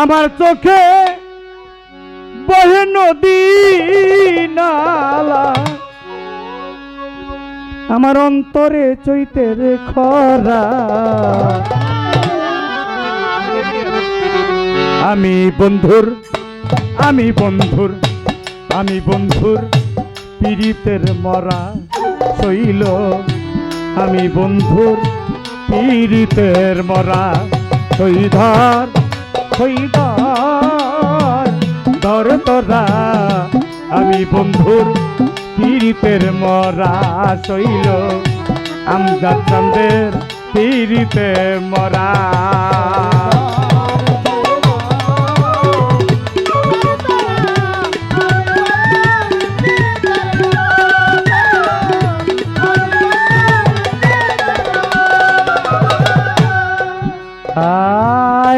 আমার চোখে বহে নদী নালা। আমার অন্তরে চৈতের খরা। আমি বন্ধুর আমি বন্ধুর আমি বন্ধুর পীড়িতের মরা শৈল। আমি বন্ধুর পীড়িতের মরা শৈধর। শৈধর ধর তোরা আমি বন্ধুর পীড়িতের মরা শৈল। আমজাদ চন্দের পীড়িতে মরা।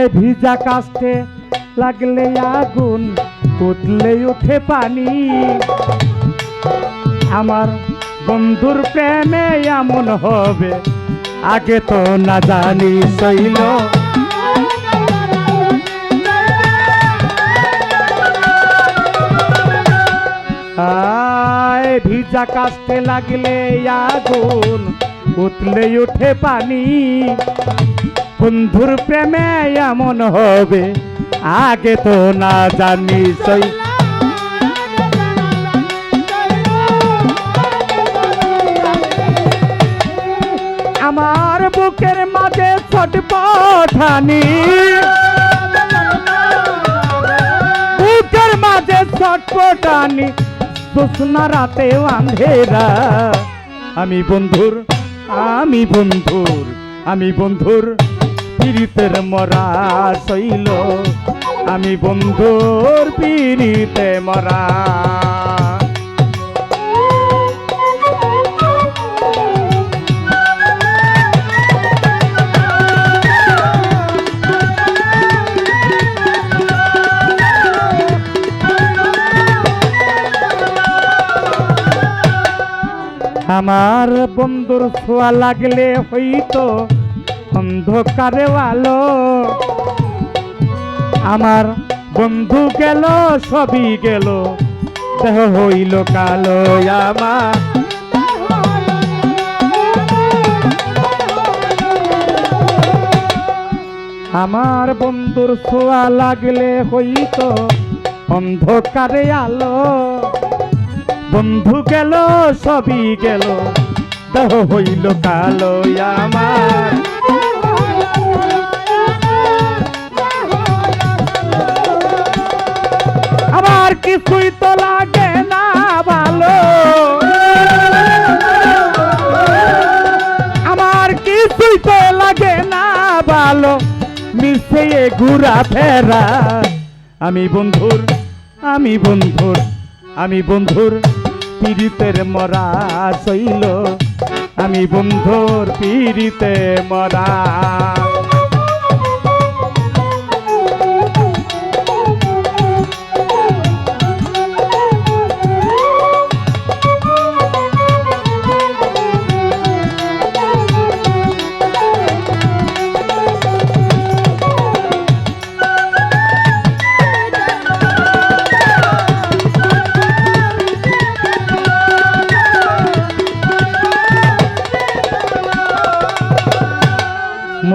আয় ভিজা কাস্টে লাগলে আগুন উঠলে উঠে পানি। আমার বন্ধুর প্রেমে এমন হবে, আগে তো না জানি আয়, ভিজা কাস্টে লাগলে আগুন উঠলে উঠে পানি। বন্ধুর প্রেমে এমন হবে, আগে তো না জানি সই। আমার বুকের মাঝে ছটপটানি বুকের মাঝে ছটপটানি দোসনা রাতে আন্ধেরা আমি বন্ধুর আমি বন্ধুর আমি বন্ধুর। পীড়িতের মরা শৈল। আমি বন্ধুর পীড়িতে মরা। আমার বন্ধুর ছোঁয়া লাগলে হইতো অন্ধকারে আলো আমার বন্ধু গেল, সবই গেল। দেহ হইল কালো, আমার আমার বন্ধুর ছোঁয়া লাগলে হইতো অন্ধকারে আলো। বন্ধু গেল, সবই গেল, দেহ হইল কালো, আমার কিছুই তো লাগে না ভালো। আমার কিছুই তো লাগে না ভালো। মিশে ঘুরা ফেরা। আমি বন্ধুর আমি বন্ধুর আমি বন্ধুর পীড়িতের মরা শৈল। আমি বন্ধুর পীড়িতে মরা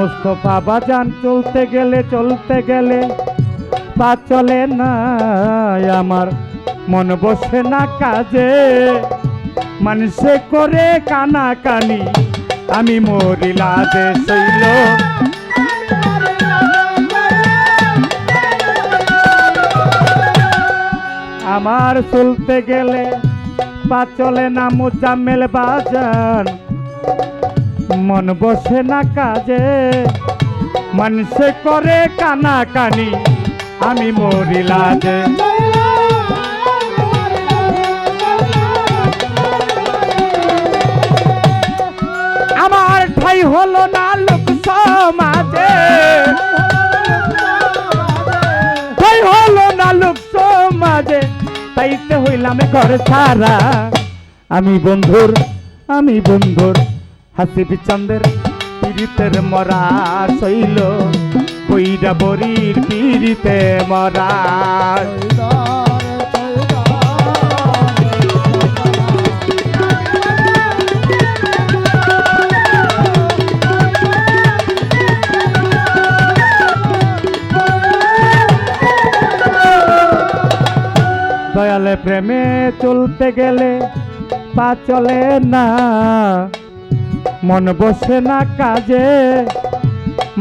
মোস্তফা বাজান চলতে গেলে চলতে গেলে। পা চলে না, আমার মন বসে না কাজে। মানুষে করে কানা কানি আমি মরিলা শৈল আমার চলতে গেলে পা চলে না মোজাম্মেল বাজান। মন বসে না কাজে মানুষে করে কানা কানি আমি মরিলা যে আমার ঠাই হলো না লোক সমাজে। ঠাই হলো না লোক সমাজে। তাইতে হইলাম ঘর ছাড়া। আমি বন্ধুর আমি বন্ধুর। হাসিবি চন্দের পীড়িতের মরা শৈল বইরা বরির পিড়িতে মরা দয়ালে প্রেমে চলতে গেলে পা চলে না। মন বসে না কাজে,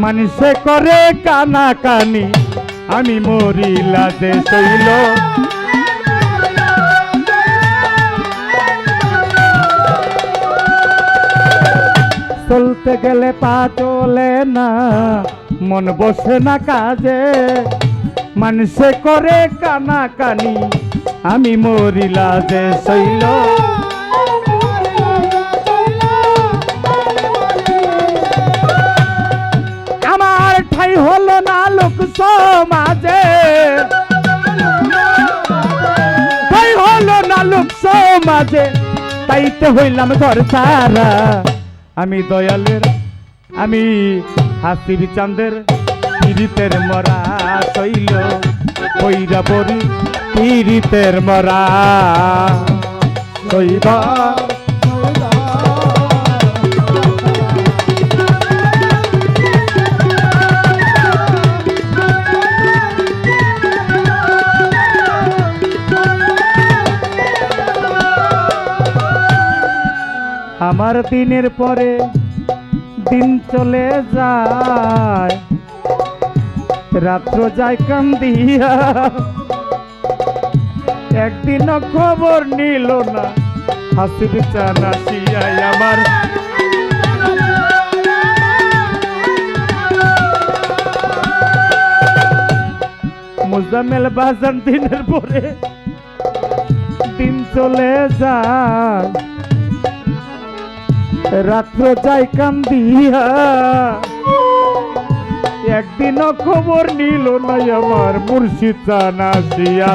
মানুষে করে কানা কানি আমি মরি লাজে শৈল। চলতে গেলে পা চলে না, মন বসে না কাজে। মানুষে করে কানা কানি আমি মরি লাজে শৈল। সমাজে তাইতে হইলাম ঘর সারা আমি দয়ালের, আমি হাসির চাঁদের, পীড়িতের মরা শৈল কইরা পরি পীড়িতের মরা কইরা আমার দিনের পরে দিন চলে যায়। রাত্র যায় কান্দিয়া। একদিনও খবর নিল না। হাসির চানা শিয়াই আমার। মুজামেল বাজান দিনের পরে দিন চলে যায়। রাত্র যাই কান্দিয়া। একদিনও খবর নিল নাই আমার মুর্শিদ জানা দিয়া।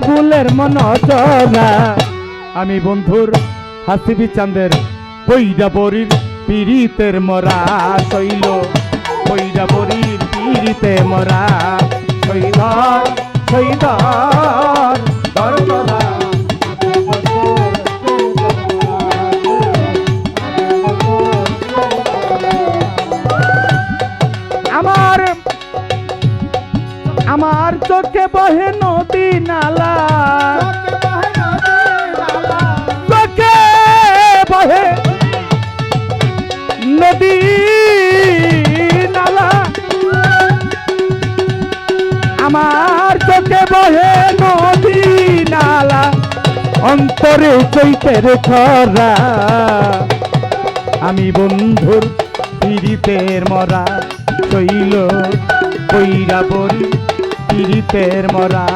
আবুলের মন চলা আমি বন্ধুর হাসিবি চাঁদের বৈরা বরির পীড়িতের মরা শৈল। বৈরা বরির পীড়িতে মরা শৈল শৈধর চোখে বহে নদী নালা। চোখে বহে নদী নালা। আমার চোখে বহে নদী নালা। অন্তরে চৈতের খরা আমি বন্ধুর পীড়িতের মরা বলি পীড়িতের মরা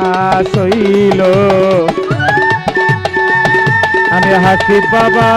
শৈল। আমি হাসি বাবা।